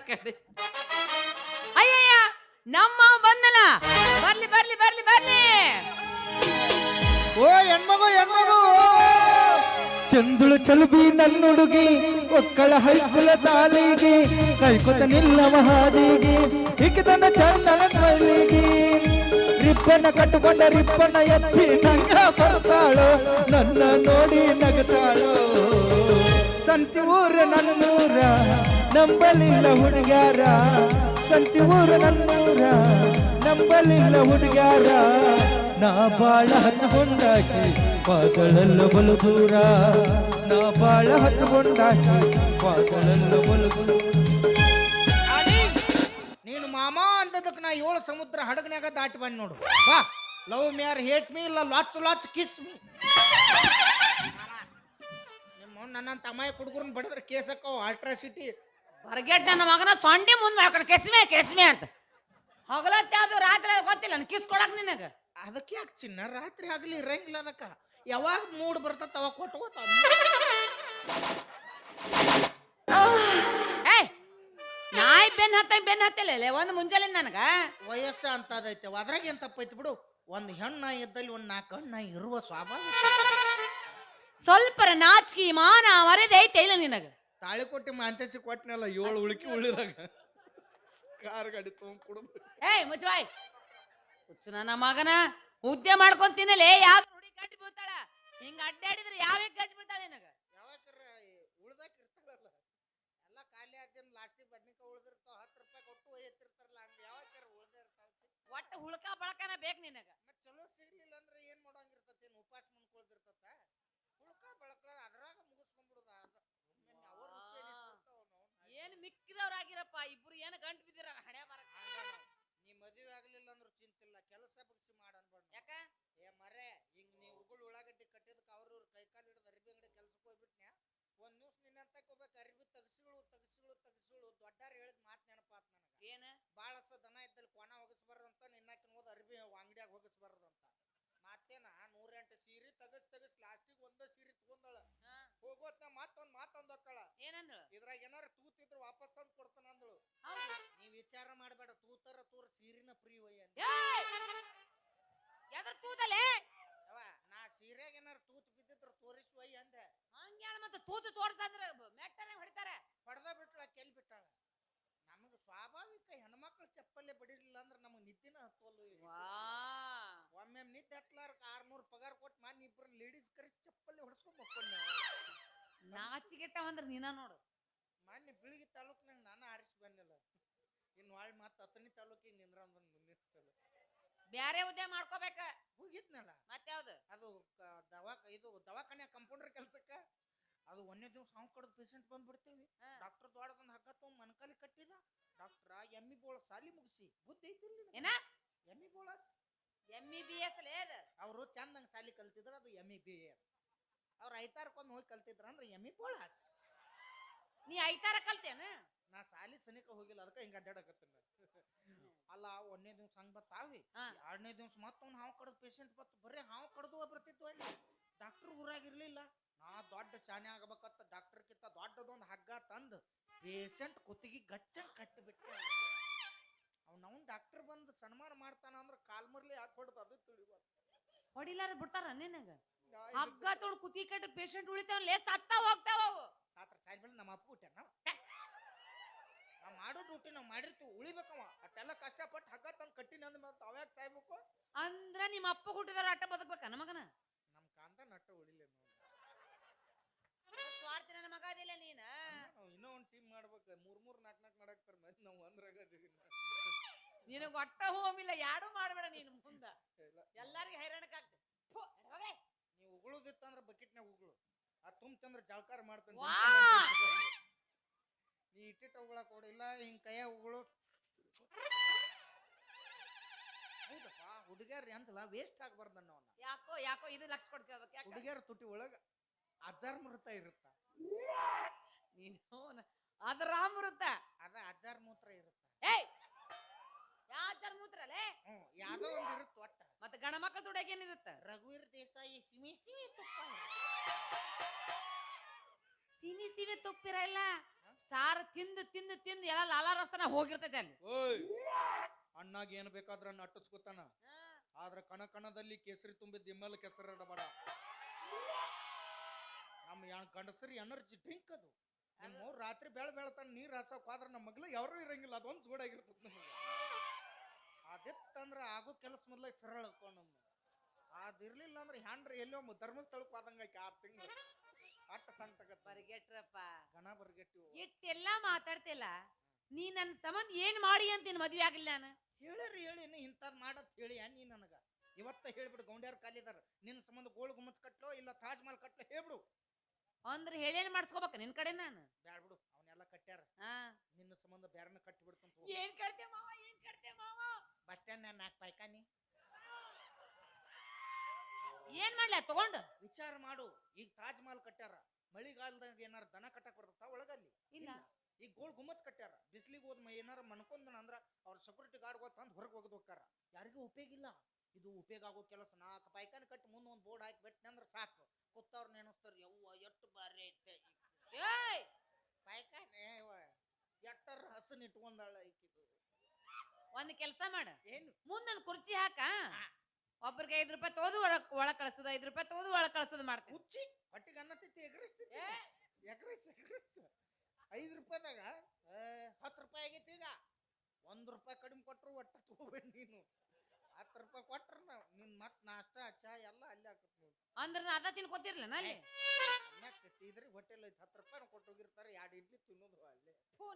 ಕಡೆ ಅಯ್ಯಯ್ಯ ನಮ್ಮ ಬಂದಲ್ಲ ಬರ್ಲಿ ಬರ್ಲಿ ಬರ್ಲಿ ಬರ್ಲಿ ಓ ಹೆಣ್ಮಗು ಹೆಣ್ಮಗು ಚಂದುಳು ಚಲುಬಿ ನನ್ನುಡುಗಿ ಒಕ್ಕಳ ಹೈಸ್ಕೂಲ ಸಾಲಿಗೆ ಕೈಕೊತ ನಿಲ್ಲವ ಹಾದಿಗೆ ಹಿಕ್ಕಿದನ ಚಂದನ ಮೈಲಿಗೆ ರಿಪ್ಪನ ಕಟ್ಟುಕೊಂಡ ರಿಪ್ಪನ ಎತ್ತಿ ನಂಗ ಬರ್ತಾಳು ನನ್ನ ನೋಡಿ ನಗತಾಳು ಸಂತಿ ಊರ ನನ್ನೂರ ನಂಬಲಿಲ್ಲ ಹುಡುಗ್ಯಾರ, ಸಂತಿ ಊರು ನನ್ನೂರ. ನಂಬಲಿಲ್ಲ ಹುಡುಗ್ಯಾರ, ನಾ ಬಾಳ ಹಚ್ಚಿಕೊಂಡಾಕಿ ಪಾದಳೆಲ್ಲ ಬಲು ದೂರ ನಾ ಬಾಳ ಹಚ್ಚಿಕೊಂಡಾಕಿ ಪಾದಳೆಲ್ಲ ಬಲು ನೀನು ಮಾಮ ಅಂದದಕ್ಕೆ ನಾ ಏಳು ಸಮುದ್ರ ಹಡಗನ್ಯಾಗ ದಾಟಿ ಬಂದ್ ನೋಡು. ಬಾ love me or hate me ಇಲ್ಲ ಲಾಚ್ ಲಾಚ್ ಕಿಸ್ ಮೀ. ನಿಮ್ಮ ನನ್ನಂತ ಅಮಾಯ ಹುಡುಗರನ್ನ ಬಡಿದ್ರೆ ಕೇಸಕ್ಕವು ಅಲ್ಟ್ರಾಸಿಟಿ ಹೊರಗೆಟ್ ನನ್ನ ಮಗನ ಸೊಂಡಿ ಮುಂದೆ ಮಾಡ್ಕೊಂಡು. ಕೆಸ್ಮೆ ಕೆಸ್ಮೆ ಅಂತ. ಹೊಗಲತ್ತೆ ಅದು ರಾತ್ರಿ ಗೊತ್ತಿಲ್ಲ. ನನ್ ಕಿಸ್ ಕೊಡಕ್ ನಿನಗ. ಅದಕ್ಕೆ ಯಾಕೆ ಚಿನ್ನ? ರಾತ್ರಿ ಆಗಲಿ ಇರಂಗಿಲ್ಲ ಅದಕ್ಕ. ಯಾವಾಗ ಮೂಡ್ ಬರ್ತದ ಅವಾಗ ಕೊಟ್ಕೋತ ಏಯ್ ನಾಯಿ ಬೆನ್ ಹತ್ತ ಬೆನ್ ಹತ್ತಿಲ್ಲ ಒಂದು ಮುಂಜಾನೆ ನನಗ. ವಯಸ್ಸ ಅಂತದೈತೆ ಅದ್ರಾಗ ಏನ್ ತಪ್ಪೈತಿ ಬಿಡು. ಒಂದು ಹೆಣ್ಣ ಇದ್ದಲ್ಲಿ ಒಂದ್ ನಾಲ್ಕು ಹಣ್ಣ ಇರುವ ಸ್ವಾಭಾವಿಕ ಸ್ವಲ್ಪ ನಾಚಿಕೆ ಮಾನ ಮರೆದೈತೆ ಐತೆ ಇಲ್ಲ ನಿನಗ. ತಾಳಿ ಕೊಟ್ಟಿ ಮಾಂತೇಸಿ ಕೊಟ್ಟನಲ್ಲ ಏಳು ಉಳುಕಿ ಉಳಿದಾಗ. ಕಾರ್ ಗಾಡಿ ತೊಗೊಂಡ್ ಕುಡುದು ಏಯ್ ಮುಚ್ಚಬಾಯ್ ಹುಚ್ಚು ನನ್ನ ಮಗನ. ಉದ್ದೆ ಮಾಡ್ಕೊಂತೀನಲ್ಲೇ ಯಾವ್ದು ಹುಡುಗಿ ಗಂಟು ಬೀಳ್ತಾಳ? ಹಿಂಗ ಅಡ್ಡಾಡಿದ್ರೆ ಯಾವ ಗಂಟು ಬೀಳ್ತಾಳ ನಿನಗ? ಯಾವಾಗ್ರ ಉಳ್ದಾಕ ಇರ್ತಾರಲ್ಲ ಎಲ್ಲ ಖಾಲಿ ಆದ್ಯನ್ ಲಾಸ್ಟಿಗೆ ಬದ್ನಿಕಾಯಿ ಉಳ್ದಿರ್ತಾವ ಹತ್ತು ರೂಪಾಯಿ ಕೊಟ್ಟು ಒಯ್ಯತ್ತಿರ್ತಾರಲ್ಲ ಹಂಗ ಯಾವಾಗ್ರ ಉಳ್ದೇ ಇರ್ತಾವ. ಒಟ್ಟ ಹುಳ್ಕ ಬಳಕನ ಬೇಕು ನಿನಗ ಮತ್ ಚಲೋ ಸಿಗ್ಲಿಲ್ಲ ಅಂದ್ರೆ ಏನ್ ಮಾಡೋಂಗಿರ್ತತಿ ಏನ್ ಉಪವಾಸ ಮುಂದ್ಕೊಳ್ದಿರ್ತತ ಹುಳ್ಕ ಬಳಕ ಅದ್ರಾಗ ಮುಗಿಸ್ಕೊಂಡ್ಬಿಡುದ ಅದ ಒಮ್ಮೆ ಅವ್ರ ರುಚಿ ಅನಿಸ್ಬಿಡ್ತಾವ ನಾವು ಏನ್ ಮಿಕ್ಕಿದವ್ರಾಗಿರಪ್ಪ ಇಬ್ರು ಏನ್ ಗಂಟು ಬಿದ್ದಿರ? ಹಣೆ ಬರ ನೀ ಮದುವೆ ಆಗ್ಲಿಲ್ಲ ಅಂದ್ರೆ ಚಿಂತಿಲ್ಲ ಕೆಲಸ ಬಗ್ಸಿ ಮಾಡನ್ಬಾರ್ದು ಯಾಕ? ಏ ಮರೆ ಹಿಂಗ್ ನೀ ಉಗುಳು ಉಳ್ಳಾಗಡ್ಡಿ ಕಟ್ಟಿದಕ್ಕೆ ಅವ್ರವ್ರ ಕೈ ಕಾಲು ಹಿಡಿದು ಅರಿಬಿ ಅಂಗಡಿ ಕೆಲ್ಸಕ್ಕೆ ಹೋಗ್ಬಿಟ್ನ್ಯಾ? ಒಂದ್ ದಿವ್ಸ ನಿನ್ನಂತಕ್ಕೆ ಹೋಗ್ಬೇಕು ಅರ್ಬಿ ತಗಸಿಗಳು ತಗಸಿಗಳು ತಗಸಿಗಳು. ದೊಡ್ಡಾರ ಹೇಳಿದ ಮಾತ್ ನೆನಪಾತ್ ನನಗೆ. ಏನ? ಬಾಳಸ ದನ ಇದ್ದಲ್ಲಿ ಕೊಣ ಹೋಗಿಸ್ಬಾರ್ದಂತ ನಿನ್ನಕಿನ ಹೋದ ಅರ್ಬಿ ಅಂಗಡಿಯಾಗ ಹೋಗಿಸ್ಬಾರ್ದಂತ ಮತ್ತೇನ ನೂರೆಂಟು ಸೀರೆ ತಗಸ್ ತಗಸ್ ಲಾಸ್ಟಿಗೆ ಒಂದ ಸೀರೆ ತಗೊಂಡಳ. ಹೋಗೋತ್ನ ಮತ್ತೊಂದ್ ಮಾತೊಂದ್ ಹೊಕ್ಕಳ. ಏನಂದಳು? ಇದ್ರಾಗ ಏನಾರ ತಂದು ಕೊಡ್ತಾನ ಅಂದಳು. ನೀ ವಿಚಾರ ಮಾಡಬೇಡ ತೂತರ ತೂರ ಸೀರಿನ ಪ್ರೀ ಒಯ್ಯ ಎದ್ರ ತೂತಲೆ? ಯವ್ವ, ನಾ ಸೀರೆಗೆ ಏನಾರ ತೂತ್ ಬಿದ್ದಿದ್ರ ತೋರಿಸ್ ಒಯ್ಯ ಅಂದೆ. ಹಂಗ್ಯಾಳ ಮತ್ತೆ ತೂತು ತೋರ್ಸಂದ್ರ ಮೆಟ್ಟನೆ ಹೊಡಿತಾರೆ? ಹೊಡೆದ ಬಿಟ್ಳ ಕೆಲ್ ಬಿಟ್ಟಾಳ. ನಮಗೆ ಸ್ವಾಭಾವಿಕ ಹೆಣ್ಮಕ್ಳು ಚಪ್ಪಲ್ಲೇ ಬಡಿಲಿಲ್ಲ ಅಂದ್ರೆ ನಮಗೆ ನಿದ್ದಿನ. ವಾ. ಒಮ್ಮೆ ನಿದ್ದೆ ಹತ್ಲಾರ್ಕ ಆರ್ನೂರ್ ಪಗಾರ ಕೊಟ್ಟು ಮಾನ್ ಇಬ್ರು ಲೇಡೀಸ್ ಕರೆಸಿ ಚಪ್ಪಲ್ಲಿ ಹೊಡ್ಸ್ಕೊಂಡ್ ಮಕ್ಕೊಂಡ್ ನಾಚಿಗೆಟ್ಟ ಅಂದ್ರೆ ನೀನ ನೋಡು. ಬಿಳಿಗಿ ತಾಲೂಕ್ನಾಗ ನಾನು ಆರಿಸಿ ಬಂದಿಲ್ಲ ಇನ್ನು ವಾಳ್ ಮತ್ತೆ ಹತ್ತನೇ ತಾಲೂಕಿಗೆ ನಿಂದ್ರಂದ್ ಮುಂದಿನ ಸಲ ಬ್ಯಾರೆ ಉದ್ಯೋಗ ಮಾಡ್ಕೋಬೇಕ? ಹೋಗಿದ್ನಲ್ಲ ಮತ್ಯಾವ್ದು ಅದು ಕ- ದವಾಖ ಇದು ದವಾಖಾನೆ ಕಂಪೌಂಡರ್ ಕೆಲ್ಸಕ್ಕ. ಅದು ಒಂದೇ ದಿವಸ ಹಾವು ಕಡ್ದು ಪೇಷಂಟ್ ಬಂದ್ಬಿಡ್ತೀವಿ ಹಾ. ಡಾಕ್ಟರ್ ದೊಡ್ಡದೊಂದು ಹಗ್ಗ ತೊಗೊಂಡ್ ಮನಕಾಲಿ ಕಟ್ಟಿದ. ಡಾಕ್ಟ್ರ ಎಮ್ಮಿ ಬೋಳ ಸಾಲಿ ಮುಗಿಸಿ. ಬುದ್ಧಿ ಐತಿಲ್ಲ ಏನ? ಎಮ್ಮಿ ಬೋಳಸ್? ಎಂ ಇ ಬಿ ಎಸ್ ಲೇದ ಅವರು ಚಂದಂಗ್ ಸಾಲಿ ಕಲ್ತಿದ್ರ ಅದು ಎಮ್ಮಿ ಬಿ ಎಸ್ ಅವ್ರು ಐತಾರಕ್ಕೊಮ್ಮೆ ಹೋಗಿ ಕಲ್ತಿದ್ರ ಅಂದ್ರೆ ಎಮ್ಮಿ ಬೋಳಸ್. ನೀ ಐತಾರ ಕಲ್ತೇನ? ನಾ ಸಾಲಿ ಸನಿಕ ಹೋಗಿಲ್ಲ ಅದಕ್ಕೆ ಹಿಂಗ ಅಡ್ಡಾಡಕತ್ತೀನಿ ಅಲ್ಲ ಒಂದನೇ ದಿವ್ಸ ಹಂಗ ಬತ್ತಾವಿ ಎರಡನೇ ದಿವ್ಸ ಮತ್ತೊಂದು ಹಾವು ಕಡದ ಪೇಷಂಟ್ ಬತ್ತು ಬರೀ ಹಾವು ಕಡದು ಬರ್ತಿತ್ತು ಅಲ್ಲಿ ಡಾಕ್ಟರ್ ಊರಾಗಿರ್ಲಿಲ್ಲ ನಾ ದೊಡ್ಡ ಶಾನೆ ಆಗಬೇಕತ್ತ ಡಾಕ್ಟರ್ ಕಿತ್ತ ದೊಡ್ಡದೊಂದು ಹಗ್ಗ ತಂದು ಪೇಷಂಟ್ ಕುತ್ತಿಗೆ ಗಚ್ಚಂಗ್ ಕಟ್ಟಿಬಿಟ್ಟೆ ಅವ್ನವ್ನ ಡಾಕ್ಟರ್ ಬಂದು ಸನ್ಮಾನ ಮಾಡ್ತಾನ ಅಂದ್ರೆ ಕಾಲ್ಮರ್ಲಿ ಯಾಕೆ ಹೊಡೆದು ಅದು ತಿಳಿಬಾರ್ದು. ಹೊಡಿಲಾರ ಬಿಡ್ತಾರ ನಿನಗ? ಹಗ್ಗ ತೊಡ್ ಕುತಿ ಕಟ್ಟಿ ಪೇಷಂಟ್ ಉಳಿತಾವಲ್ಲೇ ಸತ್ತ ಹೋಗ್ತಾವ ಅವು. ಸಾತ್ರ ಸಾಯ್ ಬೆಳೆ ನಮ್ಮ ಅಪ್ಪ ಹುಟ್ಟ್ಯಾನ ನಾವು ಮಾಡೋ ಡ್ಯೂಟಿ ನಾವು ಮಾಡಿರ್ತೀವಿ ಉಳಿಬೇಕವ. ಅಷ್ಟೆಲ್ಲ ಕಷ್ಟಪಟ್ಟು ಹಗ್ಗ ತಂದು ಕಟ್ಟಿನ ಅಂದ ಮತ್ತೆ ಅವ್ಯಾಕೆ ಸಾಯ್ಬೇಕು? ಅಂದ್ರ ನಿಮ್ಮ ಅಪ್ಪ ಹುಟ್ಟಿದಾರ ಅಟ್ಟ ಬದುಕ್ಬೇಕ ನಮಗನ ನಮ್ಮ ಕಾಂತ ನಟ್ಟ ಉಳಿಲ್ಲ ಸ್ವಾರ್ಥ ನನ್ನ ಮಗ ಅದಿಲ್ಲ ನೀನ. ನಾವು ಇನ್ನೂ ಒಂದು ಟೀಮ್ ಮಾಡ್ಬೇಕು. ಮೂರ್ ಮೂರ್ ನಾಲ್ಕು ನಾಲ್ಕು ಮಾಡಾಕ್ತಾರೆ ಮತ್ತೆ ನಾವು ಒಂದ್ರಾಗ ನಿನಗ ಒಟ್ಟ ಹೋಮಿಲ್ಲ ಯಾರು ಮಾಡಬೇಡ ನೀನು ಮುಂದ. ಎಲ್ಲಾರ್ಗಿ ಹೈರಾಣಕ್ಕಾಗ್ತದೆ ಥು, ನಡಿ ಹೋಗೆ. ನೀವು ಬಕೆಟ್ನ್ಯಾಗ ಉಗುಳು. ಆ ತುಂಬ್ತಂದ್ರೆ ಜಳಕಾರ ಮಾಡ್ತಾನೆ! ನೀ ಇಟ್ಟಿಟ್ಟು ಉಗುಳಕ್ ಕೊಡಿಲ್ಲ ಹಿಂಗ್ ಕೈಯ ಉಗುಳು. ಹೌದಪ್ಪ ಹುಡುಗ್ಯಾರ ಅಂತಲ್ಲ ವೇಸ್ಟ್ ಆಗ್ಬಾರ್ದು ಅನ್ನೋನ ಯಾಕೋ ಯಾಕೋ ಇದು ಲಕ್ಷ ಕೊಡ್ಕೋಬೇಕು ಯಾಕ? ಹುಡುಗಿಯರ ತುಟಿ ಒಳಗ ಅಜರ್ಮೃತ ಮೃತ ಇರುತ್ತ. ನೀನು ಅದ ಅಮೃತ ಅದ ಅಜರ್ ಮೂತ್ರ ಇರುತ್ತ. ಏಯ್! ಯಾ ಮೂತ್ರಲೇ ಹ್ಞೂ ಯಾವ್ದೋ ಒಂದು ಇರುತ್ತೆ ಒಟ್ಟ. ಮತ್ತೆ ಗಣ ಮಕ್ಕಳ ದುಡಿಯಾಗ ಏನಿರುತ್ತ? ರಘುವೀರ್ ದೇಸಾಯಿ ಸಿಮಿ ಸಿಮಿ ತುಪ್ಪ. ಸಿಮಿ ಸಿಮಿ ತುಪ್ಪಿರ ಇಲ್ಲ? ಸ್ಟಾರ್ ತಿಂದು ತಿಂದು ತಿಂದು ಎಲ್ಲ ಲಾಲಾರಸನ ಹೋಗಿರ್ತೈತೆ ಅಲ್ಲಿ. ಓಯ್! ಅಣ್ಣಾಗ ಏನ್ ಬೇಕಾದ್ರ ಅಣ್ಣ ಅಟ್ಟಿಸ್ಕೊತಾನ. ಆದ್ರೆ ಕಣ ಕಣದಲ್ಲಿ ಕೇಸರಿ ತುಂಬಿದ ಇಮ್ಮಲ್ ಕೆಸರಿ ಇಡಬೇಡ ನಮ್ಮ ಯಾ- ಗಂಡಸರಿ ಎನರ್ಜಿ ಡ್ರಿಂಕ್ ಅದು. ನಿಮ್ಮ ಅವ್ರು ರಾತ್ರಿ ಬೆಳ ಬೆಳತಾನ ನೀರ್ ಹಾಸಕ್ ಹೋದ್ರ ನಮ್ಮ ಮಗ್ಲ ಯಾರು ಇರಂಗಿಲ್ಲ ಅದೊಂದು ಜೋಡಾಗಿರ್ತದ ನಮಗೆ. ಅದಿತ್ತಂದ್ರ ಆಗೋ ಕೆಲಸ ಮೊದಲ ಸರಳ ಹಾಕೊಂಡ್ ಅದಿರ್ಲಿಲ್ಲ ಅಂದ್ರೆ ಹ್ಯಾಂಡ್ರ ಎಲ್ಲೋ ಒಮ್ಮೆ ಧರ್ಮಸ್ಥಳಕ್ಕೆ ಹೋದಂಗ ಆಕಿ ಆರು ತಿಂಗಳು. ಅಟ್ಟ ಸಂತ ಬರ್ಗೆಟ್ರಪ್ಪ. ಗಣ ಬರ್ಗೆಟ್ಟಿವು ಇಟ್ಟೆಲ್ಲ ಮಾತಾಡ್ತಿಲ್ಲ. ನೀ ನನ್ನ ಸಂಬಂಧ ಏನ್ ಮಾಡಿ ಅಂತ ನಿನ್ ಮದ್ವೆ ಆಗಿಲ್ಲ ನಾನು? ಹೇಳಿರಿ ಹೇಳಿ ನೀ ಇಂಥದ್ ಮಾಡತ್ ಹೇಳಿ ನೀ ನನಗ? ಇವತ್ತ ಹೇಳ್ಬಿಡು ಗೌಂಡ್ಯಾರ ಕಾಲಿದಾರ ನಿನ್ನ ಸಂಬಂಧ ಗೋಳು ಗುಮ್ಮಚ್ ಕಟ್ಲೋ ಇಲ್ಲ ತಾಜ್ ಮಹಲ್ ಕಟ್ಲೋ ಹೇಳ್ಬಿಡು. ಅಂದ್ರೆ ಹೇಳೇನ್ ಮಾಡಿಸ್ಕೋಬೇಕ ನಿನ್ ಕಡೆ ನಾನು? ಬ್ಯಾಡ್ ಬಿಡು ಅವನ್ನೆಲ್ಲ ಕಟ್ಟ್ಯಾರ ಹಾ. ನಿನ್ನ ಸಂಬಂಧ ಬ್ಯಾರನ್ನ ಕಟ್ಟಿ ಬಿಡ್ತಂತ ಏನ್ ಮಾವ ಬಸ್ ಸ್ಟ್ಯಾಂಡ್ ನಾಲ್ಕು ಪೈಕಾನಿ ಏನ್ ಮಾಡ್ಲ? ತಗೊಂಡು. ವಿಚಾರ ಮಾಡು. ಈಗ ತಾಜ್ ಮಹಲ್ ಕಟ್ಟ್ಯಾರ ಮಳಿಗಾಲದಾಗ ಏನಾರ ದನ ಕಟ್ಟಕ್ ಬರ್ತಾ ಒಳಗಲ್ಲಿ? ಇಲ್ಲ. ಈಗ ಗೋಳ್ ಗುಮ್ಮಚ್ ಕಟ್ಟ್ಯಾರ ಬಿಸ್ಲಿಗೆ ಹೋದ್ ಏನಾರ ಮನ್ಕೊಂದನ ಅಂದ್ರ ಅವ್ರ ಸೆಕ್ಯೂರಿಟಿ ಗಾರ್ಡ್ ತಂದ್ ಹೊರಗೆ ಒಗದ್ ಹೋಗ್ತಾರ ಯಾರಿಗೂ ಉಪಯೋಗ ಇಲ್ಲ. ಇದು ಉಪಯೋಗ ಆಗೋ ಕೆಲಸ. ನಾಲ್ಕು ಪೈಕಾನಿ ಕಟ್ಟಿ ಮುಂದೆ ಒಂದು ಬೋರ್ಡ್ ಹಾಕಿ ಬಿಟ್ಟೆ ಅಂದ್ರೆ ಸಾಕು. ಕೂತವ್ರ ನೆನೆಸ್ತಾರೆ ಯವ್ವ ಎಷ್ಟು ಬಾರಿ ಐತೆ ಪೈಕಾನಿ ಯವ್ವ. ಎಟ್ಟರ ಹಸನ್ ಇಟ್ಕೊಂಡಾಳ ಈಕಿದು. ಒಂದ್ ಕೆಲಸ ಮಾಡ. ಏನು? ಮುಂದೊಂದ್ ಕುರ್ಚಿ ಹಾಕ. ಒಬ್ರಿಗೆ ಐದ್ ರೂಪಾಯಿ ತೋದು ಒಳ ಒಳಗ್ ಕಳ್ಸೋದು ಐದ್ ರೂಪಾಯಿ ತೋದು ಒಳ ಕಳ್ಸೋದು ಮಾಡ್ತೀನಿ ಹುಚ್ಚಿ ಹೊಟ್ಟಿಗೆ ಅನ್ನತೈತಿ ಎಗರಿಸ್ತೈತಿ ಏ. ಎಗರಿಸ್ ಎಗರಿಸ್. ಐದು ರೂಪಾಯಿದಾಗ ಹತ್ತು ರೂಪಾಯಿ ಆಗೈತಿ ಈಗ. ಒಂದು ರೂಪಾಯಿ ಕಡಿಮೆ ಕೊಟ್ಟರು ಒಟ್ಟು ತಗೋಬೇಡಿ ನೀನು. ಹತ್ತು ರೂಪಾಯಿ ಕೊಟ್ರ ನಿನ್ ಮತ್ ನಾಷ್ಟ ಚಾ ಎಲ್ಲ ಅಲ್ಲೇ ಹಾಕತ್ ನೋಡಿ. ಅಂದ್ರ ನಾ ಅದ ತಿನ್ಕೋತಿರ್ಲ ಅಲ್ಲಿ? ಇದ್ರಿ ಹೋಟೆಲ್ ಐತಿ. ಹತ್ತು ರೂಪಾಯಿ ಕೊಟ್ಟು ಹೋಗಿರ್ತಾರೆ. ಎರಡು ಇಡ್ಲಿ ತಿನ್ನೋದು ಅಲ್ಲೇ. ಥೂ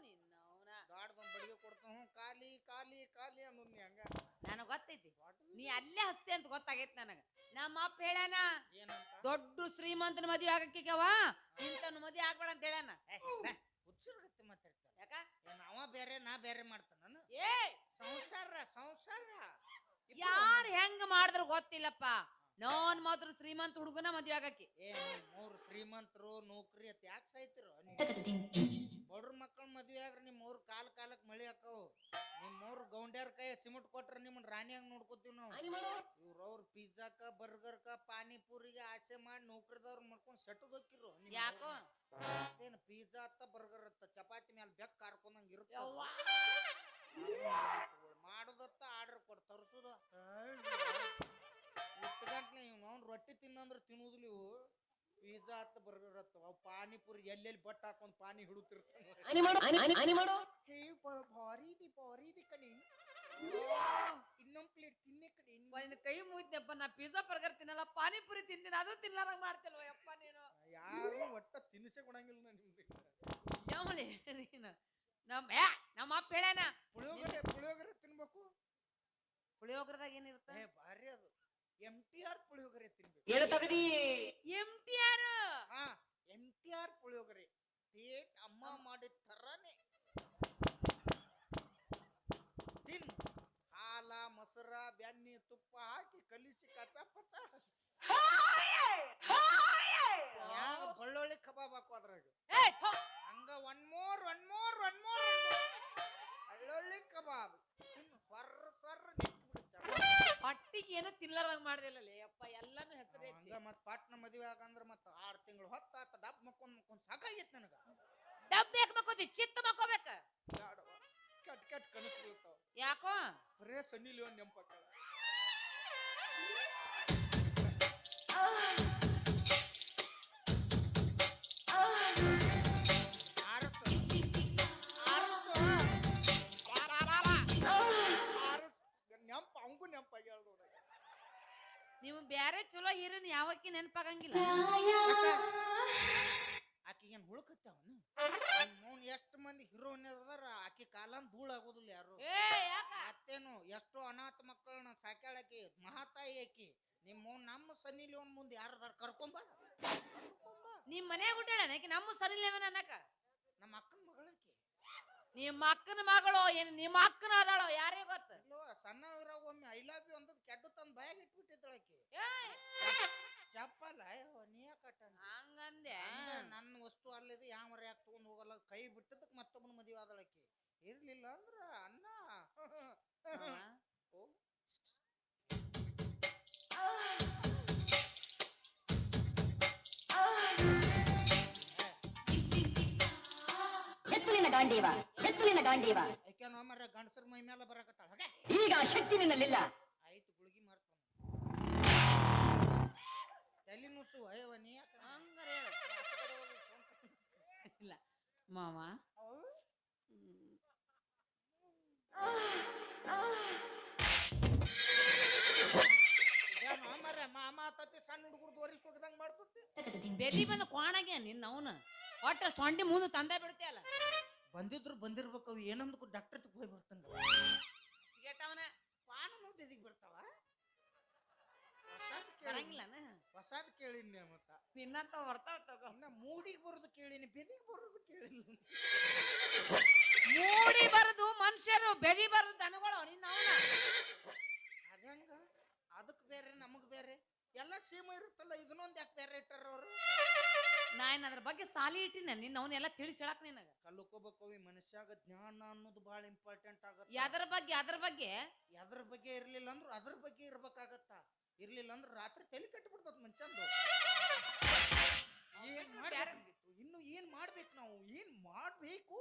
ದೊಡ್ಡದೊಂದು ಬಡಿಗೆ ಹ್ಞೂ ಕಾಲಿ ಖಾಲಿ ಖಾಲಿ ಅನ್ನೋದು ನೀ ಹಂಗ. ನನಗ್ ಗೊತ್ತೈತಿ. ನೀ ಅಲ್ಲೇ ಹಸ್ತಿ ಅಂತ ಗೊತ್ತಾಗೈತಿ ನನಗ. ನಮ್ಮ ಅಪ್ಪ ಹೇಳ್ಯಾನ ಏನಂತ? ದೊಡ್ಡ ಶ್ರೀಮಂತನ ಮದ್ವೆ ಆಗಕ್ಕಿಗವ ಇಂತನ ಮದ್ವೆ ಆಗ್ಬೇಡ ಅಂತ ಹೇಳ್ಯಾನ. ಹುಚ್ಚರ್ಗತ್ತೆ ಮಾತಾಡ್ತಾರ ಯಾಕ? ಏನ್ ಅವ ಬೇರೆ ನಾ ಬೇರೆ ಮಾಡ್ತಾನ ನಾನು. ಏ ಸಂಸಾರ ಸಂಸಾರ. ಯಾರ್ ಹೆಂಗ್ ಮಾಡಿದ್ರು ಗೊತ್ತಿಲ್ಲಪ್ಪ. ನಾನ್ ಮಾತ್ರ ಶ್ರೀಮಂತ ಹುಡುಗನ ಮದ್ವೆ ಆಗಕ್ಕೆ. ಏ ಮೂರು ಶ್ರೀಮಂತರು ನೌಕರಿ ಅತ್ ಯಾಕೆ ಸಾಯ್ತಿರೋ? ಬಡ್ರ ಮಕ್ಕಳ ಮದ್ವೆ ಆಗ್ರ ನಿಮ್ಮ ಮೂರು ಕಾಲ ಕಾಲಕ್ಕೆ ಮಳಿ ಹಾಕವು ನಿಮ್ಮ ಮೂರು ಗೌಂಡ್ಯಾರ ಕೈ ಸಿಮೆಂಟ್ ಕೊಟ್ರ ನಿಮ್ಮನ್ ರಾಣಿಯಾಗ ನೋಡ್ಕೋತೀವಿ ನಾವು. ಇವ್ರ ಅವ್ರ ಪಿಜ್ಜಾಕ ಬರ್ಗರ್ಕ ಪಾನಿಪುರಿಗೆ ಆಸೆ ಮಾಡಿ ನೌಕರಿದವ್ರು ಮಾಡ್ಕೊಂಡು ಸೆಟ್ಟದ್ ಹೋಗಿರು ಯಾಕೋ? ಏನು ಪಿಜ್ಜಾ ಅತ್ತ ಬರ್ಗರ್ ಅತ್ತ ಚಪಾತಿ ಮೇಲೆ ಬೆಕ್ ಕಾರ್ಕೊಂಡಂಗ ಇರುತ್ತೆ. ಮಾಡೋದತ್ತ ಆರ್ಡರ್ ಕೊಡ್ ತರ್ಸುದ. ಇವ್ ಅವ್ನು ರೊಟ್ಟಿ ತಿನ್ನಂದ್ರೆ ತಿನ್ನುದಿಲ್ಲ ಇವು ಪಿಜ್ಜಾ ಅತ್ತ ಬರ್ಗರ್ ಅತ್ತ ಅವು ಪಾನಿಪುರಿ ಎಲ್ಲೆಲ್ಲಿ ಬಟ್ ಹಾಕೊಂಡ್ ಪಾನಿ ಹಿಡುತ್ತಿರ್ತಾನೆ ಹೇ ಬ- ಭಾರಿ ಇದೆ ಭಾರಿ ಇದೆ ಕಣಿ. ಇನ್ನೊಂದ್ ಪ್ಲೇಟ್ ತಿನ್ನೆ ಕಡೆ ನಿನ್ನ ಕೈ ಮುಗಿದ್ನಪ್ಪ ನಾ ಪಿಜ್ಜಾ ಬರ್ಗರ್ ತಿನ್ನಲ್ಲ ಪಾನಿಪುರಿ ತಿಂದಿನ ಅದು ತಿನ್ನಲಾರಂಗ್ ಮಾಡ್ತಿಲ್ವ ಯಪ್ಪ ನೀನು? ಯಾರು ಒಟ್ಟ ತಿನ್ನಿಸೇ ಕೊಡಂಗಿಲ್ಲ ನಿಮ್ಗೆ. ಯಾವಳಿ ನೀನು. ನಮ್ಮ ಏ, ನಮ್ಮ ಅಪ್ಪ ಹೇಳ್ಯಾನ ಪುಳಿಯೋಗರೆ ಪುಳಿಯೋಗರೆ ತಿನ್ಬೇಕು. ಪುಳಿಯೋಗರದಾಗ ಏನಿರುತ್ತೆ? ಭಾರಿ ಅದು. ಎಂ ಟಿ ಆರ್ ಪುಳಿಯೋಗರೆ ತಿನ್ಬೇಕು. ಎಂ ಟಿ ಆರ್ ಹಾ ಎಂ ಟಿ ಆರ್ ಪುಳಿಯೋಗರೆ. ತೇಟ್ ಅಮ್ಮ ಮಾಡಿದ ಥರಾನೇ. ತಿನ್ ಹಾಲ ಮೊಸರ ಬೆಣ್ಣೆ ತುಪ್ಪ ಹಾಕಿ ಕಲಿಸಿ ಕಚ ತಿನ್ನಲಾರಂಗ್ ಮಾಡ್ದಿಲ್ಲ ಯಪ್ಪ ಎಲ್ಲಾನು ಹೆಸರು ಹಂಗ ಮತ್ ಪಾಟ್ನ ಮದುವೆ ಆಗಂದ್ರ ಮತ್ ಆರ್ ತಿಂಗಳು ಹೊತ್ತಾತ ಡಬ್ ಮಕ್ಕೊಂಡ್ ಮಕ್ಕೊಂಡ್ ಸಾಕಾಗೈತ್ ನನಗ. ಡಬ್ ಬೇಕ್ ಮಕ್ಕೋದಿ ಚಿತ್ತ ಮಕ್ಕೋಬೇಕ. ಕೆಟ್ ಕೆಟ್ ಕನಸು ಬೀಳ್ತಾವ. ಯಾಕೋ? ಬರೇ ಸನ್ನಿ ಲಿಯೋನ್ ನೆಂಪಕ್ಕಾಳ ಆರಸು. ನೀವು ಬ್ಯಾರೆ ಚಲೋ ಹೀರೋನ್ ಯಾವಕ್ಕಿ ನೆನಪಾಗಂಗಿಲ್ಲ. ಆಕಿಗೇನ್ ಹುಳುಕತ್ತವನು ಅವ್ನು? ಎಷ್ಟ್ ಮಂದಿ ಹೀರೋನ್ ಅದಾರ ಆಕಿ ಕಾಲನ್ ಧೂಳ ಆಗೋದಿಲ್ಲ ಯಾರು? ಏ ಯಾಕ? ಮತ್ತೇನು ಎಷ್ಟೋ ಅನಾಥ ಮಕ್ಕಳನ್ನ ಸಾಕ್ಯಾಳಕಿ ಮಹಾತಾಯಿ ಆಕಿ. ನಿಮ್ಮ ನಮ್ಮ ಸನ್ನಿ ಲಿಯೋನ್ ಮುಂದೆ ಯಾರದಾರ ಕರ್ಕೊಂಬ ನಿಮ್ ಮನ್ಯಾಗ ಹುಟ್ಟಾಳ ಆಕಿ? ನಮ್ಮ ಸರಿಲೇವನ ಅನ್ನಕ? ನಮ್ಮ ಅಕ್ಕನ ಮಗಳಾಕಿ. ನಿಮ್ಮ ಅಕ್ಕನ ಮಗಳು ಏನ್ ನಿಮ್ಮ ಅಕ್ಕನ ಅದಾಳೋ ಯಾರೇ ಗೊತ್ತ? ಸಣ್ಣ ಇರಾಗ ಒಮ್ಮೆ ಐ ಲವ್ ಯು ಅಂದದ್ ಕೆಡ್ಡ ತಂದ್ ಬಾಯಾಗ ಇಟ್ಬಿಟ್ಟಿದ್ದಳ ಆಕಿ. ಚಪ್ಪಲ್ಲ ಅಯ್ಯೋ ನೀ ಕಟ್ಟ ಹಂಗಂದೆ ನನ್ನ ವಸ್ತು ಅಲ್ಲಿದು ಯಾವ ಯಾಕೆ ತಗೊಂಡ್ ಹೋಗಲ್ಲ ಕೈ ಬಿಟ್ಟದಕ್ ಮತ್ತೊಬ್ಬನ ಮದುವೆ ಆದಳಕಿ ಇರ್ಲಿಲ್ಲ ಅಂದ್ರ ಅನ್ನ. ಓ ಗಾಂಡೀವ ಎತ್ತಲಿನ ಗಾಂಡೀವ ಯಾಕೆ ಮರ ಗಂಡಸರ ಮೈ ಮೇಲೆ ಬರಾಕತ್ತಾಳ ಹಾಗೆ ಈಗ ಆ ಶಕ್ತಿ ನಿನ್ನಲ್ಲಿಲ್ಲ. ಆಯ್ತು ಗುಳಿಗಿ ಮಾರ್ತ ತಲೆ ನುಸು ಅಯ್ಯವ ನೀ ಯಾಕೆ ಹಂಗಾರೆ? ಹೇಳು. ಇಲ್ಲ ಮಾವ. ಮಾಮ ಆತತಿ ಸಣ್ಣ ಹುಡುಗರು ಮಾಡ್ತತಿ ಬಂದ ಕೋಣಗೆ ನಿನ್ನ ಅವನ? ಒಟ್ಟ ಸೊಂಡಿ ಮುಂದೆ ತಂದೆ ಬಿಡ್ತೀಯಲ್ಲ? ಬಂದಿದ್ರು ಬಂದಿರ್ಬೇಕು ಅವು ಏನಂದ್ಕು ಡಾಕ್ಟರ್ ಹೋಗಿ ಬರ್ತಂಗ ಸಿಗಟ್ಟವನ ಪಾನನು ಬೆದಿಗೆ ಬರ್ತಾವ? ಹೊಸಾದ್ ಬರಂಗಿಲ್ಲನ? ಹೊಸಾದ್ ಕೇಳಿನಿ ಮತ್ತ. ನಿನ್ನಂತ ಬರ್ತಾವ ತಗೋ. ಇನ್ನ ಮೂಡಿಗೆ ಬರೋದು ಕೇಳಿನಿ ಬೆದಿಗೆ ಬರೋದು ಕೇಳಿಲ್ಲ ಮೂಡಿ ಬರದು ಮನುಷ್ಯರು ಬೆದಿ ಬರದು ದನಗಳು ನಿನ್ನ ಅವನ. ಅದಂಗ ಅದಕ್ ಬೇರೆ ನಮಗ್ ಬೇರೆ. ಎಲ್ಲ ಸೀಮ ಇರುತ್ತಲ್ಲ ಇದನ್ನೊಂದ್ ಯಾಕೆ ಬೇರೆ ಇಟ್ಟಾರ ಅವರು? ನಾ ಏನ್ ಅದ್ರ ಬಗ್ಗೆ ಸಾಲಿ ಇಟ್ಟಿನ? ನಿನ್ನ ಅವನ್ನೆಲ್ಲ ತಿಳಿಸಿ ಹೇಳಕ್ ನಿನಗ. ಕಲ್ಕೋಬೇಕು ಈ ಮನುಷ್ಯಾಗ ಜ್ಞಾನ ಅನ್ನೋದು ಬಹಳ ಇಂಪಾರ್ಟೆಂಟ್ ಆಗುತ್ತೆ. ಯಾವ್ದ್ರ ಬಗ್ಗೆ ಅದ್ರ ಬಗ್ಗೆ? ಎದ್ರ ಬಗ್ಗೆ ಇರ್ಲಿಲ್ಲ ಅಂದ್ರೆ ಅದ್ರ ಬಗ್ಗೆ ಇರ್ಬೇಕಾಗತ್ತ? ಇರ್ಲಿಲ್ಲ ಅಂದ್ರೆ ರಾತ್ರಿ ತಲೆ ಕೆಟ್ಟು ಬಿಡ್ತದ ಮನುಷ್ಯಂದು ಏನ್ ಮಾಡ್ಬೇಕಿತ್ತು ಇನ್ನು ಏನ್ ಮಾಡ್ಬೇಕು ನಾವು? ಏನ್ ಮಾಡ್ಬೇಕು?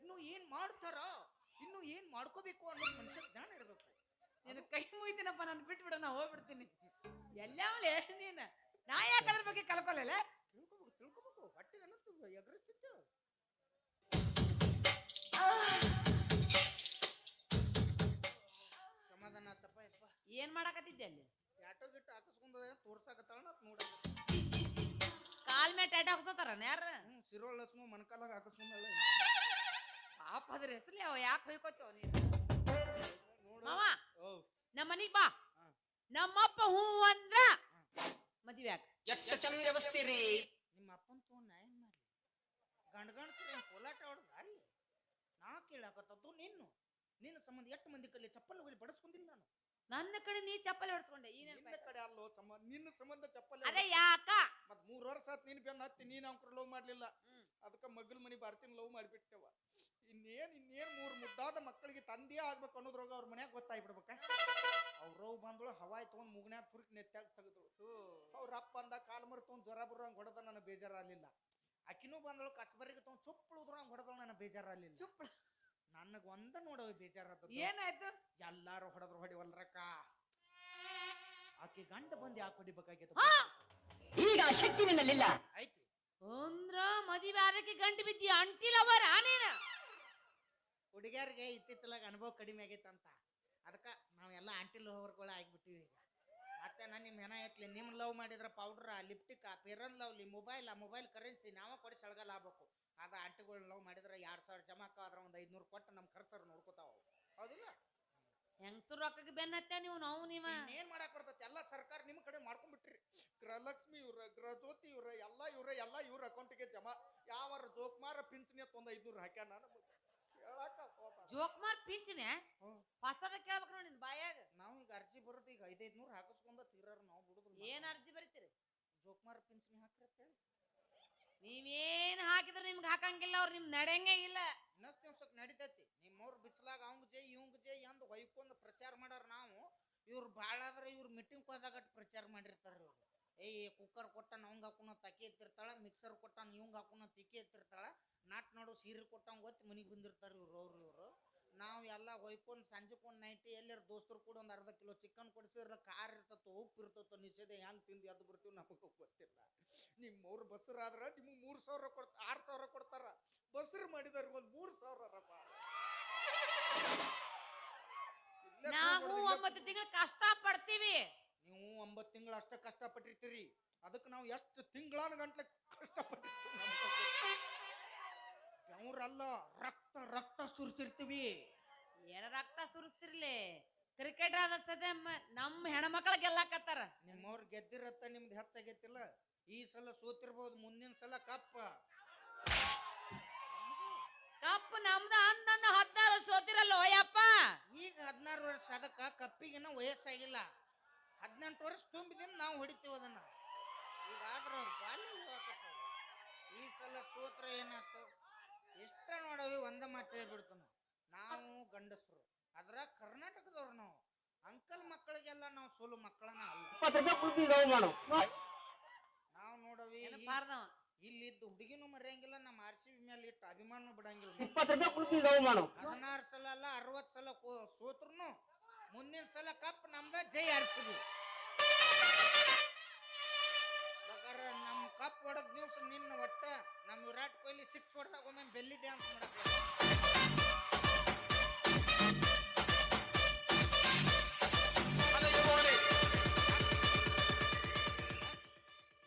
ಇನ್ನು ಏನ್ ಮಾಡ್ತಾರ? ಇನ್ನು ಏನ್ ಮಾಡ್ಕೋಬೇಕು ಅನ್ನೋ ಮನುಷ್ಯ ಜ್ಞಾನ ಇರ್ಬೇಕು. ನಿನ್ನ ಕೈ ಮುಗಿತೀನಪ್ಪ ನಾನು ಬಿಟ್ಬಿಡ ನಾ ಹೋಗ್ಬಿಡ್ತೀನಿ. ಎಷ್ಟು ನೀನು. ನಾ ಯಾಕೆ ಅದ್ರ ಬಗ್ಗೆ ಕಲ್ಕೊಲ್ಲ ಸಮಾಧಾನ ಆತಪ್ಪ ಯಪ್ಪ. ಏನ್ ಮಾಡಾಕತ್ತಿದ್ದೆ ಅಲ್ಲಿ? ಆಟೋ ಗಿಟ್ಟು ಹಾಕಿಸ್ಕೊಂಡ ತೋರ್ಸಾಕತ್ತಾಳ ನಾ ನೋಡ ಕಾಲ್ ಮೇಲೆ ಟ್ಯಾಟೋ ಹಾಕ್ಸತ್ತಾರ ಯಾರ? ಹ್ಞೂ ಸಿರೋಳ್ ಲಕ್ಷ್ಮ ಮನ್ಕಾಲಾಗ ಹಾಕಿಸ್ಕೊಂಡಲ್ಲ ಪಾಪ ಅದ್ರ ಹೆಸರು ಅವ ಯಾಕೆ ಹೊಯ್ಕೋತೇವ ನೀನು ಮಾವ ಓ ನಮ್ಮ ಮನಿಗ್ ಬಾ. ನಮ್ಮಪ್ಪ ಹೂ ಅಂದ್ರ ಮದ್ವೆ ಆಗ. ಎಷ್ಟ ಚಂದ ವ್ಯವಸ್ಥಿರಿ ನಿಮ್ಮ ಅಪ್ಪನ ತೊಗೊಂಡು ನಾ ಏನ್ ಮಾಡ್ಲಿ ಗಂಡ ಗಂಡಸ್ರು ಕೋಲಾಟ ಆಡೋದು ಅಲ್ಲಿ ನಾ ಕೇಳಾಕತ್ತದ್ದು ನಿನ್ನು ನಿನ್ನ ಸಂಬಂಧ ಎಷ್ಟು ಮಂದಿ ಕಲ್ಲಿ ಚಪ್ಪಲ್ ಹೋಗಿ ಬಡಸ್ಕೊಂಡಿಲ್ಲ ನಾನು ನನ್ನ ಕಡೆ ನೀ ಚಪ್ಪಲಿ ಹೊಡ್ಸ್ಕೊಂಡೆ ಈ ನಿನ್ನ ನೆನಪಾಯ್ತು. ಕಡೆ ಅಲ್ಲೋ ಸಮ ನಿನ್ನ ಸಂಬಂಧ ಚಪ್ಪಲ್ ಅದೇ ಯಾಕ ಮತ್ ಮೂರ್ ವರ್ಷ ಆತ್ ನೀನ್ ಬೆನ್ನ ಹತ್ತಿ ನೀನ್ ಅವ್ರ ಲವ್ ಮಾಡ್ಲಿಲ್ಲ ಹ್ಮ್. ಅದಕ್ಕ ಮಗಲ್ ಮನಿ ಬರ್ತೀನಿ ಲವ್ ಮಾಡಿಬಿಟ್ಟೆವ ಇನ್ನೇನ್ ಇನ್ನೇನ್ ಮೂರ್ ಮುದ್ದಾದ ಮಕ್ಕಳಿಗೆ ತಂದೆಯೇ ಆಗ್ಬೇಕು ಅನ್ನೋದ್ರೊಳಗ ಅವ್ರ ಮನ್ಯಾಗ ಗೊತ್ತಾಗ್ಬಿಡ್ಬೇಕ ಅವ್ರವ್ ಬಂದಳು ಹವಾಯ್ ತಗೊಂಡ್ ಮುಗ್ನ್ಯಾಗ ತುರುಕ್ ನೆತ್ತಾಗ ತೆಗೆದಳು ಅವ್ರ ಅಪ್ಪ ಅಂದ ಕಾಲ್ ಮರಿ ತಗೊಂಡ್ ಜ್ವರ ಬರುವಂಗ ಹೊಡೆದ ನನಗೆ ಬೇಜಾರಾಗ್ಲಿಲ್ಲ ಆಕಿನೂ ಬಂದಳು ಕಸಬರಿಗೆ ತಗೊಂಡ್ ಚುಪ್ಪಳು ಉದ್ರಂಗ ಹೊಡೆದಳು ನನಗೆ ಬೇಜಾರಾಗ್ಲಿಲ್ಲ ಚುಪ್ ನನಗ ಒಂದ ನೋಡ ಬೇಜಾರಾದ ಏನಾಯ್ತು? ಎಲ್ಲಾರು ಹೊಡೆದ್ರು ಹೊಡಿವಲ್ರಕ್ಕ. ಆಕೆ ಗಂಡ ಬಂದು ಯಾಕೆ ಹೊಡಿಬೇಕಾಗಿತ್ತು! ಈಗ ಆ ಶಕ್ತಿ ನಿನ್ನಲ್ಲಿಲ್ಲ. ಆಯ್ತು. ಅಂದ್ರ ಮದುವೆ ಆದಕ್ಕೆ ಗಂಟು ಬಿದ್ದಿ ಅಂಟಿಲವರ ನೀನ ಹುಡುಗಿಯರಿಗೆ ಇತ್ತೀಚಲಾಗ ಅನುಭವ ಕಡಿಮೆ ಆಗೈತಂತ. ಅದಕ್ಕೆ ನಾವೆಲ್ಲ ಆಂಟಿ ಲವರ್ಗಳು ಆಗ್ಬಿಟ್ಟಿವಿ ಈಗ. ಮತ್ತೆ ನಾನು ನಿಮ್ಮ ಹೆಣ ಎತ್ಲಿ ನಿಮ್ಮ ಲವ್ ಮಾಡಿದ್ರ powder lipstick fair and lovely mobile ಆ ಮೊಬೈಲ್ ಕರೆನ್ಸಿ ನಾವೇ ಕೊಡಿ ಸಳಗಲ್ಲ ಆಗ್ಬೇಕು. ಅದ ಆಂಟಿಗಳು ಲವ್ ಮಾಡಿದ್ರೆ ಎರಡು ಸಾವಿರ ಜಮಾಕ ಆದ್ರೆ ಒಂದು ಐದುನೂರು ಕೊಟ್ಟು ನಮ್ಮ ಖರ್ಚರು ನೋಡ್ಕೋತಾವ ಹೌದಿಲ್ಲ? ಹೆಂಗಸರು ರೊಕ್ಕಕ್ಕೆ ಬೆನ್ನತ್ತೆ ನೀವು ನಾವು ನೀವ? ಏನ್ ಮಾಡಕ್ ಬರ್ತೈತಿ? ಎಲ್ಲ ಸರ್ಕಾರ ನಿಮ್ಮ ಕಡೆ ಮಾಡ್ಕೊಂಡ್ಬಿಟ್ರಿ ಗೃಹಲಕ್ಷ್ಮಿ ಇವ್ರ ಗೃಹಜ್ಯೋತಿ ಇವ್ರ ಎಲ್ಲ ಇವ್ರ ಎಲ್ಲ ಇವ್ರ ಅಕೌಂಟಿಗೆ ಜಮಾ. ಯಾವ ಜೋಕ್ಮಾರ ಪಿಂಚಣಿ ಅಂತ ಒಂದು ಐದ್ನೂರು ಹಾಕ್ಯಾನ ನಮಗೆ. ಜೋಕ್ಮಾರ್ ಪಿಂಚಣಿ. ಹೊಸದ ಕೇಳ್ಬೇಕು ನೋಡಿ ನಿನ್ ಬಾಯಾಗ. ನಾವು ಈಗ ಅರ್ಜಿ ಬರೋದು ಈಗ ಐದೈದು ನೂರು ಹಾಕಿಸ್ಕೊಂಡ ತೀರಾರ ನಾವು ಏನ್ ಅರ್ಜಿ ಬರೀತೀರಿ? ಜೋಕುಮಾರ್ ಪಿಂಚಣಿ ಹಾಕಿರತ್ತೆ ನೀವೇನ್ ಹಾಕಿದ್ರೆ ನಿಮ್ಗೆ ಹಾಕಂಗಿಲ್ಲ ಅವ್ರು ನಿಮ್ ನಡೆಯಂಗೆ ಇಲ್ಲ. ಇನ್ನಷ್ಟು ಸ್ವಲ್ಪ ನಡಿತೈತಿ. ನಿಮ್ಮವ್ರ ಬಿಸಿಲಾಗ ಅವಂಗ ಜೈ ಇವಂಗ ಜೈ ಅಂದ್ ಹೊಯ್ಕೊಂಡ್ ಪ್ರಚಾರ ಮಾಡಾರ ನಾವು. ಇವ್ರು ಭಾಳ ಆದ್ರೆ ಇವ್ರು ಮೀಟಿಂಗ್ ಹೋದಾಗ ಪ್ರಚಾರ ಮಾಡಿರ್ತಾರ ಇವ್ರು. ಏಯ್ ಕುಕ್ಕರ್ ಕೊಟ್ಟಾನ ಅವಂಗ ಹಾಕೋಣ ತಕ್ಕಿ ಎತ್ತಿರ್ತಾಳ ಮಿಕ್ಸರ್ ಕೊಟ್ಟಾನ ಇವಂಗ ಹಾಕೋಣ ತಿಕ್ಕಿ ಎತ್ತಿರ್ತಾಳ. ನಾಟ್ ನೋಡು ಸೀರೆ ಕೊಟ್ಟಂಗ್ ಗೊತ್ತಿ ಮನಿಗೆ ಬಂದಿರ್ತಾರ ಇವ್ರು ಅವ್ರು ಇವರು. ನಾವು ಎಲ್ಲ ಹೊಯ್ಕೊಂಡು ಸಂಜೆಕೊಂಡು ನೈಟಿ ಎಲ್ಲರ ದೋಸ್ತರು ಕೂಡ ಒಂದು ಅರ್ಧ ಕಿಲೋ ಚಿಕನ್ ಕೊಡಿಸಿದ್ರೆ ಖಾರ ಇರ್ತತೋ ಉಪ್ಪು ಇರ್ತತೋ ನಿಷೇಧ ಹೆಂಗೆ ತಿಂದು ಎದ್ದು ಬರ್ತೀವಿ ನಮಗೆ ಗೊತ್ತಿಲ್ಲ. ನಿಮ್ಮವ್ರು ಆದ್ರೆ ನಿಮಗೆ ಮೂರು ಸಾವಿರ ಕೊಡ್ತ ಆರು ಸಾವಿರ ಕೊಡ್ತಾರ. ಬಸ್ರು ಮಾಡಿದವ್ರಿಗೆ ಒಂದು ಮೂರು ಸಾವಿರಪ್ಪ. ನಾವು ಒಂಬತ್ತು ತಿಂಗಳು ಕಷ್ಟ ಪಡ್ತೀವಿ ನೀವು ಒಂಬತ್ತು ತಿಂಗಳು ಅಷ್ಟ ಪಟ್ಟಿರ್ತೀರಿ ಅದಕ್ಕೆ ನಾವು ಎಷ್ಟು ತಿಂಗಳಾನ ಗಂಟ್ಲೆ ಕಷ್ಟಪಟ್ಟಿರ್ತೀವಿ. ಬೆವ್ರಲ್ಲ ರಕ್ತ ರಕ್ತ ಸುರಿಸಿರ್ತೀವಿ. ಏನ ರಕ್ತ ಸುರಿಸ್ತಿರ್ಲಿ? ಕ್ರಿಕೆಟ್ ಆದ ಸದ್ಯ ಮ- ನಮ್ಮ ಹೆಣ್ಮಕ್ಳ ಗೆಲ್ಲಾಕತ್ತಾರ. ನಿಮ್ಮವ್ರು ಗೆದ್ದಿರತ್ತ ನಿಮ್ದು ಹೆಚ್ಚಾಗೈತಿಲ್ಲ. ಈ ಸಲ ಸೋತಿರ್ಬೋದು ಮುಂದಿನ ಸಲ ಕಪ್ಪ. ಕಪ್ಪ ನಮ್ದ ಅಂದ ಹದಿನಾರು ವರ್ಷ ಓದಿರಲ್ಲ ಯಪ್ಪ ಈಗ ಹದಿನಾರು ವರ್ಷ ಅದಕ್ಕ ಕಪ್ಪಿಗಿನ ವಯಸ್ಸಾಗಿಲ್ಲ. ಹದಿನೆಂಟು ವರ್ಷ ತುಂಬಿದಿಂದ ನಾವು ಹೊಡಿತೀವಿ ಅದನ್ನ. ಈಗ ಆದ್ರೆ ಬಾಲ್ಯ. ಈ ಸಲ ಸೋತ್ರ ಏನಾಯ್ತು? ಇಷ್ಟ ನೋಡವಿ ಒಂದ ಮಾತು ಹೇಳ್ಬಿಡ್ತಾನ. ನಾವು ಗಂಡಸರು. ಅದ್ರ ಕರ್ನಾಟಕದವ್ರು ನಾವು. ಅಂಕಲ್ ಮಕ್ಕಳಿಗೆಲ್ಲ ನಾವು ಸೋಲು ಮಕ್ಕಳನ್ನ ಅಲ್ಲ. ನಾವು ನೋಡವಿ ಇಲ್ಲಿದ್ದು ಹುಡುಗಿನೂ ಮರೆಯಂಗಿಲ್ಲ ನಮ್ಮ ಆರ್ ಸಿ ಬಿ ಮೇಲೆ ಇಟ್ಟು ಅಭಿಮಾನ ಬಿಡಂಗಿಲ್ಲ. ಹದಿನಾರು ಸಲ ಅಲ್ಲ ಅರವತ್ತು ಸಲ ಸೋತ್ರು ಮುಂದಿನ ಸಲ ಕಪ್ ನಮ್ದ ಜೈ ಆರ್ ಸಿ ಬಿ. ನಮ್ಮ ಕಪ್ ಹೊಡೆದ ದಿವ್ಸ ನಿನ್ನ ಒಟ್ಟ ನಮ್ಮ ವಿರಾಟ್ ಕೊಹ್ಲಿ ಸಿಕ್ಸ್ ಹೊಡೆದಾಗ ಒಮ್ಮೆ ಬೆಲ್ಲಿ ಡ್ಯಾನ್ಸ್ ಮಾಡಕ್ಕೆ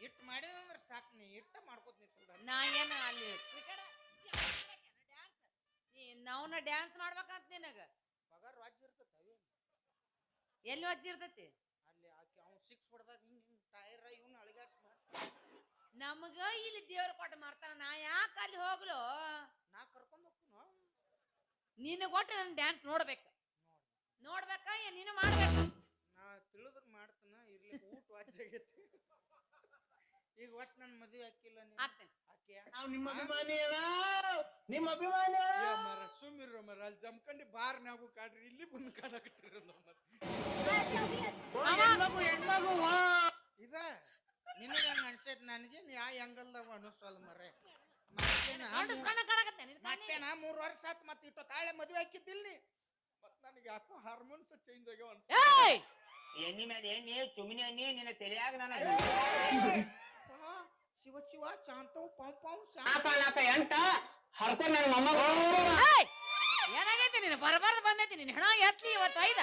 ಇಟ್ಟು ಮಾಡಿದಂದ್ರೆ ಸಾಕು ನೀ ಇಟ್ಟ ಮಾಡ್ಕೋತ ನಿಂತು ನಾ ಏನು ಅಲ್ಲಿ ಕ್ರಿಕೆಟ್ ನಾವ್ನ ಡ್ಯಾನ್ಸ್ ಮಾಡ್ಬೇಕಂತ ನಿನಗ? ಪಗಾರ ರಾಜ್ಯ ಇರ್ತೈತೆ ಎಲ್ಲಿ ವಜ್ಜಿರ್ತೈತಿ ಅಲ್ಲಿ ಆಕೆ ಅವ್ನು ಸಿಕ್ಸ್ ಹೊಡೆದಾಗ ಹಿಂಗೆ ಹಿಂಗೆ ಟೈರ್ ಇವನು ಅಳಿಗಾಡ್ಸ್ ಮಾಡಿ ನಮಗ ಇಲ್ಲಿ ದೇವ್ರ ಕೊಟ್ಟು ಮಾಡ್ತಾನ ನಾ ಯಾಕೆ ಅಲ್ಲಿ ಹೋಗ್ಲು? ನಾ ಕರ್ಕೊಂಡು ಹೋಗ್ತೀನೋ ನಿನ್ನ ಕೊಟ್ಟು ನನ್ ಡ್ಯಾನ್ಸ್ ನೋಡ್ಬೇಕು. ನೋಡ್ಬೇಕ ಏನ್ ನೀನು ಮಾಡ್ಬೇಕು? ನಾ ತಿಳಿದ್ರ ಮಾಡ್ತಾನ ಇರ್ಲಿ ಊಟ ವಾಜ್ಯಾಗೈತಿ ಈಗ ಒಟ್ಟು ನನ್ನ ಮದುವೆ ಹಾಕಿಲ್ಲ ನಾವು ನಿಮ್ಮ ಅಭಿಮಾನಿ ಅಣ್ಣ ನಿಮ್ಮ ಅಭಿಮಾನಿ ಅಣ್ಣ. ಮರ ಸುಮ್ಮಿರೋ ಮರ ಅಲ್ಲಿ ಜಮ್ಕಂಡಿ ಬಾರ್ ನಾವು ಕಾಡ್ರಿ ಇಲ್ಲಿ ಬಂದು ಕಾಡಕತ್ತೀರ ವಾ. ಇದ ನಿನಗೆ ಹಂಗ ಅನ್ಸೈತ್ ನನಗೆ? ಯಾ ಹೆಂಗಲ್ದಾಗ ಅನಿಸಲ್ಲ ಮರೆ ನಿನ್ ಕಣ್ಣಿಗೆ. ಮೂರು ವರ್ಷ ಆತ್ ಮತ್ತೆ ಇಟ್ಟು ತಾಳೆ ಮದುವೆ ಹಾಕಿದ್ದಿಲ್ಲ ನೀ. ಮತ್ ನನಗೆ ಯಾಕೋ ಹಾರ್ಮೋನ್ಸ್ ಚೇಂಜ್ ಆಗ್ಯಾವ ಅನ್ಸ ಏಯ್! ಎಣ್ಣಿ ಮೇಲೆ ಎಣ್ಣಿ ಚುಮ್ನಿ ಎಣ್ಣಿ ನಿನ್ನ ತಲೆಯಾಗ ನಾನು ಶಿವ ಶಿವ ಶಾಂತವು ಪಂ ಪಂ ಶಾಂತ. ನಾಕ ಎಂಟ ಹರ್ಕೊಂಡ್ ನನ್ನ ಮಮ್ಮ ಏಯ್! ಏನಾಗೈತಿ ನೀನು? ಬರಬಾರ್ದು ಬಂದೈತಿ ನೀನು. ಹೆಣ ಎತ್ಲಿ ಇವತ್ತು ಐದ.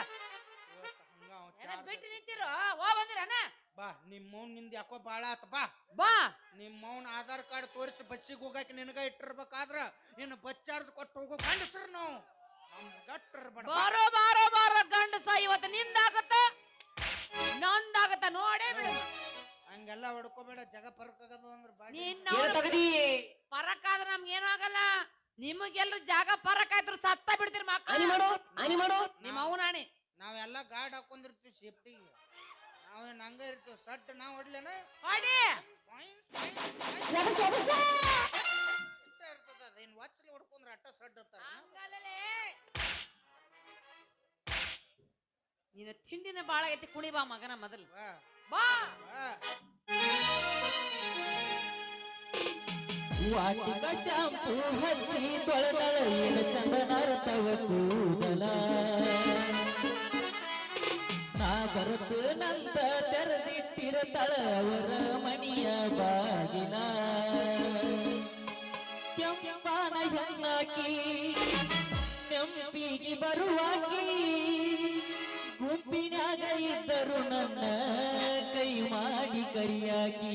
ಬಿಟ್ಟು ನಿಂತಿರೋ? ಓ ಬಂದಿರನ? ಬಾ ನಿಮ್ಮವ್ನ ನಿಂದ ಯಾಕೋ ಬಾಳ ಆತ ಬಾ. ಬಾ. ನಿಮ್ಮವ್ನ ಆಧಾರ್ ಕಾರ್ಡ್ ತೋರಿಸಿ ಬಸ್ಸಿಗೆ ಹೋಗಕ್ಕೆ ನಿನಗ ಇಟ್ಟಿರ್ಬೇಕಾದ್ರ ಇನ್ನು ಬಸ್ ಚಾರ್ಜ್ ಕೊಟ್ಟು ಹೋಗೋ ಗಂಡಸ್ರು ನಾವು. ಬಾರೋ ಬಾರೋ ಬಾರೋ ಗಂಡಸ ಇವತ್ತು ನಿಂದಾಗತ್ತ? ನಂದಾಗತ್ತ ನೋಡೇ ಬಿಡು. ಹಂಗೆಲ್ಲ ಹೊಡ್ಕೋಬೇಡ ಜಗ ಪರಕ್ ಆಗದು ಅಂದ್ರೆ ಪರಕ್ ಆದ್ರ ನಮ್ಗೆ ಏನಾಗಲ್ಲ. ನಿಮಗೆಲ್ಲರೂ ಜಾಗ ಪರಕ್ ಆಯ್ತು ಸತ್ತ ಬಿಡ್ತೀರಿ ಮಕ್ಕಳು. ನಿಮ್ಮ ಅವನಾಣಿ ನಾವೆಲ್ಲ ಗಾರ್ಡ್ ಹಾಕೊಂಡಿರ್ತೀವಿ ಸೇಫ್ಟಿಗೆ ನಾವೇನ್ ಹಂಗ ಇರ್ತೀವಿ ಸಡ್ ನಾವ್ ಹೊಡ್ಲೇನ ಹೊಡಿ ಇರ್ತದ ಅದೇನ್ ವಾಚಲ್ಲಿ ಹೊಡ್ಕೊಂಡ್ರೆ ಅಟ್ಟ ಸಡ್ ಇರ್ತಾರ ಹಂಗಲ್ಲಲೇ. ನಿನ್ನ ತಿಂಡಿನ ಬಾಳ ಐತಿ ಕುಣಿ ಬಾ ಮಗನ ಮೊದಲು ಬಾ ಬಾ ಬಾ ವಾಟಿಕ ಶಾಂಪು ಹಚ್ಚಿ ತೊಳೆದಳ ಏನು ಚಂದ ನರ್ತವ ಕೂದಲ ಬರುತ್ತು ನಂತ ತೆರೆದಿಟ್ಟಿರತಳ ಅವರ ಮಣಿಯ ಬಾಗಿಲ ಕೆಂಪಾನ ಹೆಣ್ಣಾಕಿ, ನೆಂಪಿಗೆ ಬರುವಾಕಿ ಗುಂಪಿನಾಗ ಇದ್ದರು ನನ್ನ ಕೈ ಮಾಡಿ ಕರಿಯಾಕಿ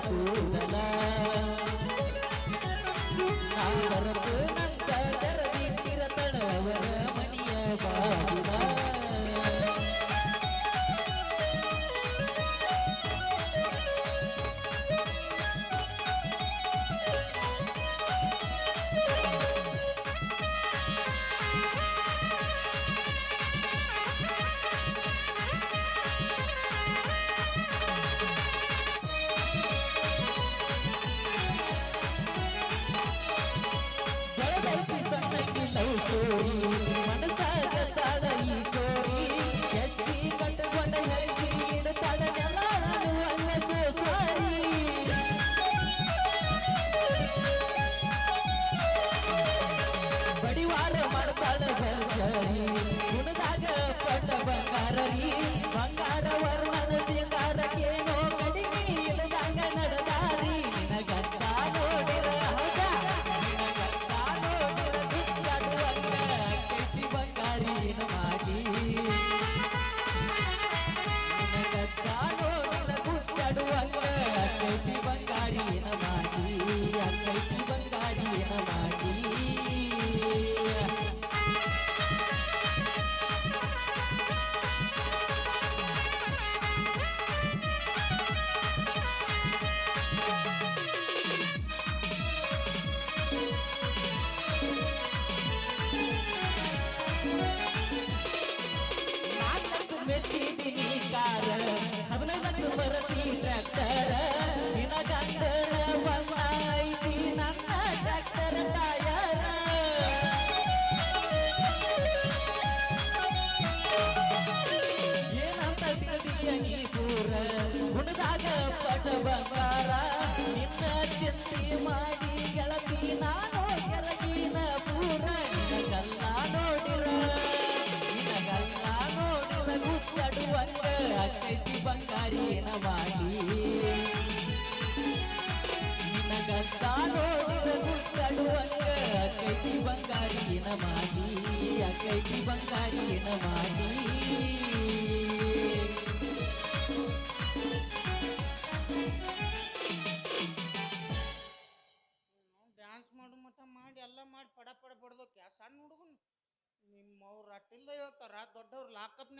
ಕೂದಲ ನಾ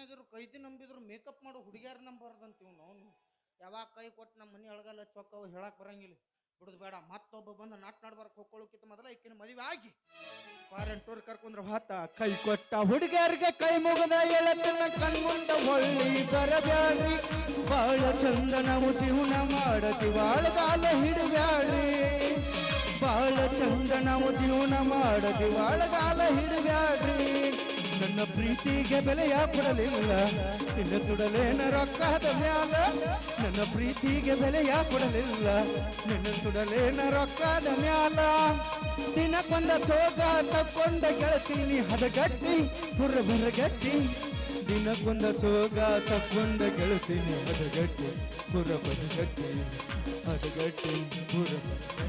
ಲಾಕಪ್ನಾಗಿರು ಕೈದಿ ನಂಬಿದ್ರು ಮೇಕಪ್ ಮಾಡು ಹುಡುಗಿಯರ್ ಅಂತೀವಿ ನಾವು ಯಾವಾಗ ಕೈ ಕೊಟ್ಟು ನಮ್ಮ ಮನೆ ಒಳಗಲ್ಲ ಚೊಕ್ಕವು ಹೇಳಕ್ ಬರಂಗಿಲ್ಲ. ಬಿಡುದು ಬೇಡ, ಮತ್ತೊಬ್ಬ ಬಂದು ನಾಟ್ ನಾಡ್ಬಾರ್ಕ್ ಹೋಗ್ಕೊಳ್ಳೋಕ್ಕಿಂತ ಮೊದಲ ಈಕಿನ ಮದುವೆ ಆಗಿ. ಪಾರೆಂಟೋರ್ ಕರ್ಕೊಂಡ್ರ ಭಾತ ಕೈ ಕೊಟ್ಟ ಹುಡುಗಿಯರಿಗೆ ಕೈ ಮುಗದ ಎಳತನ ಕಣ್ಮುಂದ ಹೊಳ್ಳಿ ಬರಬ್ಯಾಡ್ರಿ ಬಾಳ ಚಂದನ ಜೀವನ ಮಾಡತಿ ಬಾಳಗಾಲ ಹಿಡಬ್ಯಾಡ್ರಿ ಬಾಳ ಚಂದನ ಜೀವನ ಮಾಡತಿ ಬಾಳಗಾಲ ಹಿಡಬ್ಯಾಡ್ರಿ ನನ್ನ ಪ್ರೀತಿಗೆ ಬೆಲೆಯ ಕೊಡಲಿಲ್ಲ. ನಿನ್ನ ಸುಡಲೇನ ರೊಕ್ಕದ ಮ್ಯಾಲ. ನನ್ನ ಪ್ರೀತಿಗೆ ಬೆಲೆಯ ಕೊಡಲಿಲ್ಲ. ನಿನ್ನ ಸುಡಲೇನ ರೊಕ್ಕದ ಮ್ಯಾಲ. ದಿನಕ್ಕೊಂದ ಸೋಗ ತಕ್ಕೊಂಡ ಗೆಳತೀನಿ ಹದಗಟ್ಟಿ ಬುರ್ರ ದಿನ ದಿನಕ್ಕೊಂದ ಸೋಗ ತಕ್ಕೊಂಡ ಗೆಳತೀನಿ ಹದಗಟ್ಟಿ ಬುರ್ರ ಬುರ್ರಗಟ್ಟಿ ಹದಗಟ್ಟಿ ಹುರ ಬುರ್ರಗಟ್ಟಿ